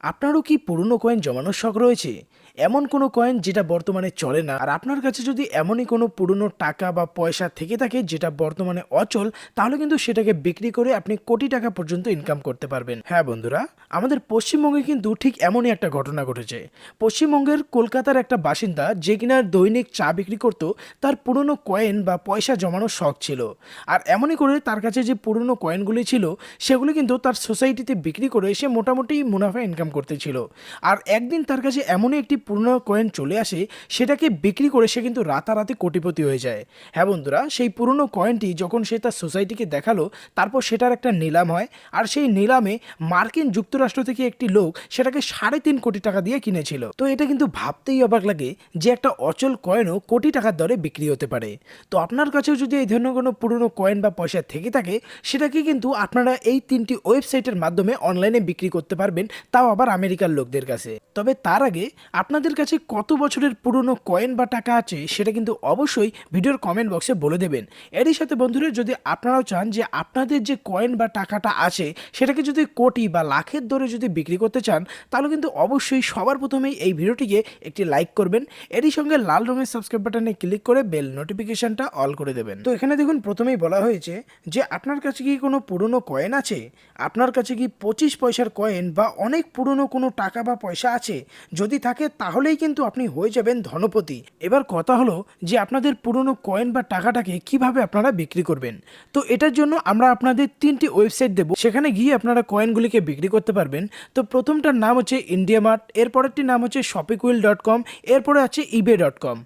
আপনারও কি পুরনো কয়েন জমানোর শখ রয়েছে? এমন কোনো কয়েন যেটা বর্তমানে চলে না? আর আপনার কাছে যদি এমনই কোনো পুরনো টাকা বা পয়সা থেকে থাকে যেটা বর্তমানে অচল, তাহলে কিন্তু সেটাকে বিক্রি করে আপনি কোটি টাকা পর্যন্ত ইনকাম করতে পারবেন। হ্যাঁ বন্ধুরা, আমাদের পশ্চিমবঙ্গে কিন্তু ঠিক এমনই একটা ঘটনা ঘটেছে। পশ্চিমবঙ্গের কলকাতার একটা বাসিন্দা যে কিনা দৈনিক চা বিক্রি করত, তার পুরনো কয়েন বা পয়সা জমানোর শখ ছিল। আর এমনই করে তার কাছে যে পুরনো কয়েনগুলি ছিল, সেগুলি কিন্তু তার সোসাইটিতে বিক্রি করে সে মোটামুটি মুনাফা ইনকাম করতেছিল আর একদিন তার কাছে এমনই একটি পুরনো কয়েন চলে আসে, সেটাকে বিক্রি করে সে কিন্তু রাতারাতি কোটিপতি হয়ে যায়। হ্যাঁ বন্ধুরা, সেই পুরনো কয়েনটি যখন সে তার সোসাইটিকে দেখাল, তারপর সেটার একটা নিলাম হয়। আর সেই নিলামে মার্কিন যুক্তরাষ্ট্র থেকে একটি লোক সেটাকে সাড়ে তিন কোটি টাকা দিয়ে কিনেছিল। তো এটা কিন্তু ভাবতেই অবাক লাগে যে একটা অচল কয়েনও কোটি টাকার দরে বিক্রি হতে পারে। তো আপনার কাছেও যদি এই ধরনের কোনো পুরনো কয়েন বা পয়সা থেকে থাকে, সেটাকে কিন্তু আপনারা এই তিনটি ওয়েবসাইটের মাধ্যমে অনলাইনে বিক্রি করতে পারবেন। তাও আবার আমেরিকার লোকদের কাছে। তবে তার আগে আপনাদের কাছে কত বছরের পুরনো কয়েন বা টাকা আছে সেটা কিন্তু অবশ্যই ভিডিওর কমেন্ট বক্সে বলে দেবেন। এরই সাথে বন্ধুরা, যদি আপনারাও চান যে আপনাদের যে কয়েন বা টাকাটা আছে সেটাকে যদি কোটি বা লাখের দরে যদি বিক্রি করতে চান, তাহলে কিন্তু অবশ্যই সবার প্রথমেই এই ভিডিওটিকে একটি লাইক করবেন। এরই সঙ্গে লাল রঙের সাবস্ক্রাইব বাটনে ক্লিক করে বেল নোটিফিকেশনটা অল করে দেবেন। তো এখানে দেখুন, প্রথমেই বলা হয়েছে যে আপনার কাছে কি কোনো পুরনো কয়েন আছে? আপনার কাছে কি পঁচিশ পয়সার কয়েন বা অনেক পুরনো কোনো টাকা বা পয়সা আছে? যদি থাকে, তাহলেই কিন্তু আপনি হয়ে যাবেন ধনপতি। এবার কথা হলো যে আপনাদের পুরনো কয়েন বা টাকাটাকে কীভাবে আপনারা বিক্রি করবেন। তো এটার জন্য আমরা আপনাদের তিনটি ওয়েবসাইট দেব। সেখানে গিয়ে আপনারা কয়েনগুলিকে বিক্রি করতে পারবেন। তো প্রথমটার নাম হচ্ছে ইন্ডিয়া মার্ট এরপরেরটির নাম হচ্ছে শপিকুইল ডট কম এরপরে আছে ইবে ডট কম